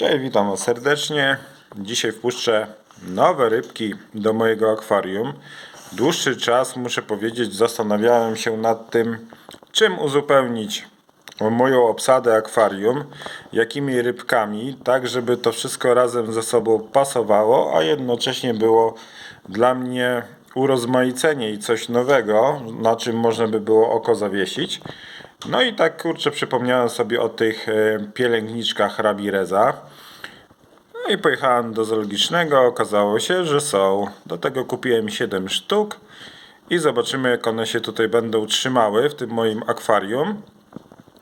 Cześć, witam Was serdecznie. Dzisiaj wpuszczę nowe rybki do mojego akwarium. Dłuższy czas, muszę powiedzieć, zastanawiałem się nad tym, czym uzupełnić moją obsadę akwarium, jakimi rybkami, tak żeby to wszystko razem ze sobą pasowało, a jednocześnie było dla mnie urozmaicenie i coś nowego, na czym można by było oko zawiesić. No i tak kurczę przypomniałem sobie o tych e, pielęgniczkach Rabireza. I pojechałem do zoologicznego, okazało się, że są. Do tego kupiłem 7 sztuk i zobaczymy jak one się tutaj będą trzymały w tym moim akwarium.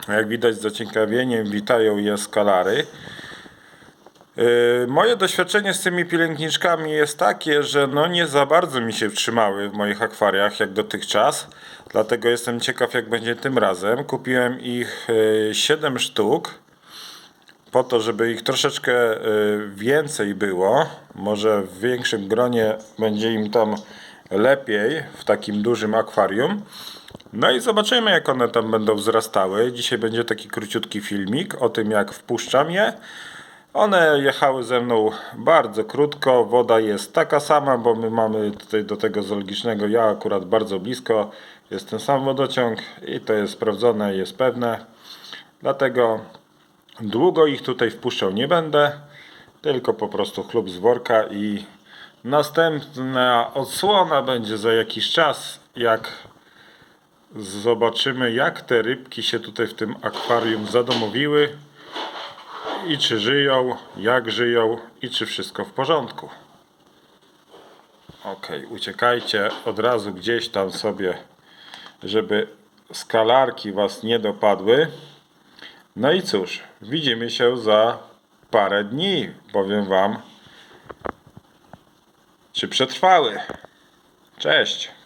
Jak widać z zaciekawieniem witają je skalary. Yy, Moje doświadczenie z tymi pielęgniczkami jest takie, że no nie za bardzo mi się wtrzymały w moich akwariach jak dotychczas. Dlatego jestem ciekaw jak będzie tym razem. Kupiłem ich 7 sztuk po to, żeby ich troszeczkę y, więcej było, może w większym gronie będzie im tam lepiej w takim dużym akwarium. No i zobaczymy, jak one tam będą wzrastały. Dzisiaj będzie taki króciutki filmik o tym, jak wpuszczam je. One jechały ze mną bardzo krótko. Woda jest taka sama, bo my mamy tutaj do tego zoologicznego. Ja akurat bardzo blisko. Jest ten sam wodociąg i to jest sprawdzone, jest pewne. Dlatego Długo ich tutaj wpuszczał nie będę, tylko po prostu chlub z worka i następna odsłona będzie za jakiś czas, jak zobaczymy jak te rybki się tutaj w tym akwarium zadomowiły i czy żyją, jak żyją i czy wszystko w porządku. Ok, uciekajcie od razu gdzieś tam sobie, żeby skalarki was nie dopadły. No i cóż, widzimy się za parę dni. Powiem Wam, czy przetrwały. Cześć.